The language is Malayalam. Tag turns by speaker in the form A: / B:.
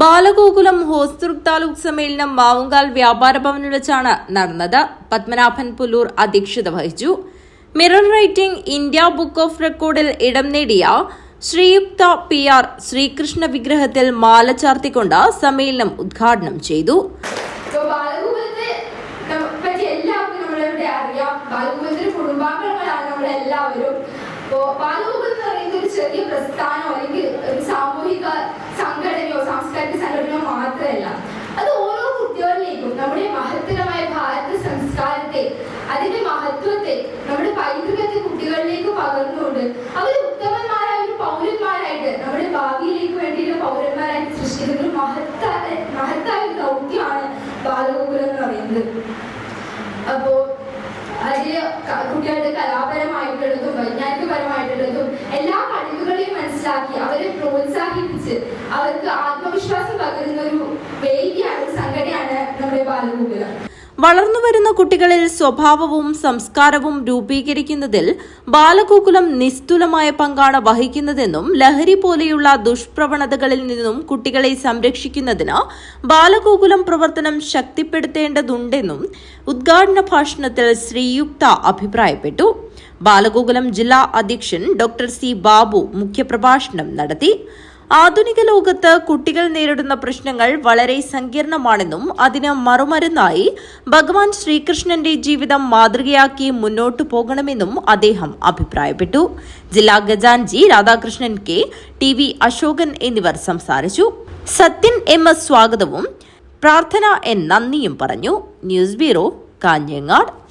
A: ബാലഗോകുലം ഹോസ്ദുർഗ് താലൂക്ക് സമ്മേളനം മാവുങ്കാൽ വ്യാപാര ഭവനിൽ വെച്ചാണ് നടന്നത്. പത്മനാഭൻ പുല്ലൂർ അധ്യക്ഷത വഹിച്ചു. Mirror writing India book of റെക്കോർഡിൽ ഇടം നേടിയ ശ്രീയുക്ത പി ആർ ശ്രീകൃഷ്ണ വിഗ്രഹത്തിൽ മാല ചാർത്തിക്കൊണ്ട് സമ്മേളനം ഉദ്ഘാടനം ചെയ്തു.
B: കുടുംബാംഗങ്ങളാണ് നമ്മളെല്ലാവരും. ചെറിയ പ്രസ്ഥാനം അല്ലെങ്കിൽ അതിന്റെ മഹത്വത്തെ നമ്മുടെ പൈതൃകത്തെ കുട്ടികളിലേക്ക് പകർന്നുകൊണ്ട് അവർ ഉത്തമന്മാരായ ഒരു പൗരന്മാരായിട്ട് നമ്മുടെ ഭാവിയിലേക്ക് വേണ്ടിയുള്ള പൗരന്മാരായിട്ട് സൃഷ്ടിക്കുന്ന ഒരു മഹത്തായ മഹത്തായ ഒരു ദൗത്യമാണ് ബാലഗോകുലം എന്ന് പറയുന്നത്. അപ്പോ അതിൽ കുട്ടികളുടെ കലാപരമായിട്ടുള്ളതും വൈജ്ഞാനികപരമായിട്ടുള്ളതും എല്ലാ കഴിവുകളെയും മനസ്സിലാക്കി അവരെ പ്രോത്സാഹിപ്പിച്ച് അവർക്ക് ആത്മവിശ്വാസം പകരുന്ന ഒരു വേദിയാണ് സംഘടനയാണ് നമ്മുടെ ബാലഗോകുലം.
A: വളർന്നുവരുന്ന കുട്ടികളിൽ സ്വഭാവവും സംസ്കാരവും രൂപീകരിക്കുന്നതിൽ ബാലഗോകുലം നിസ്തുലമായ പങ്കാണ് വഹിക്കുന്നതെന്നും ലഹരി പോലെയുള്ള ദുഷ്പ്രവണതകളിൽ നിന്നും കുട്ടികളെ സംരക്ഷിക്കുന്നതിന് ബാലഗോകുലം പ്രവർത്തനം ശക്തിപ്പെടുത്തേണ്ടതുണ്ടെന്നും ഉദ്ഘാടന ഭാഷണത്തിൽ ശ്രീയുക്ത അഭിപ്രായപ്പെട്ടു. ബാലഗോകുലം ജില്ലാ അധ്യക്ഷൻ ഡോക്ടർ സി ബാബു മുഖ്യപ്രഭാഷണം നടത്തി. ആധുനിക ലോകത്ത് കുട്ടികൾ നേരിടുന്ന പ്രശ്നങ്ങൾ വളരെ സങ്കീർണമാണെന്നും അതിന് മറുമരുന്നായി ഭഗവാൻ ശ്രീകൃഷ്ണന്റെ ജീവിതം മാതൃകയാക്കി മുന്നോട്ടു പോകണമെന്നും അദ്ദേഹം അഭിപ്രായപ്പെട്ടു. ജില്ലാ ഗജാൻജി Radhakrishnan K T V Ashokan എന്നിവർ സംസാരിച്ചു. സത്യൻ എം എസ് സ്വാഗതവും പ്രാർത്ഥന എൻ നന്ദിയും പറഞ്ഞു. News bureau Kanhangad.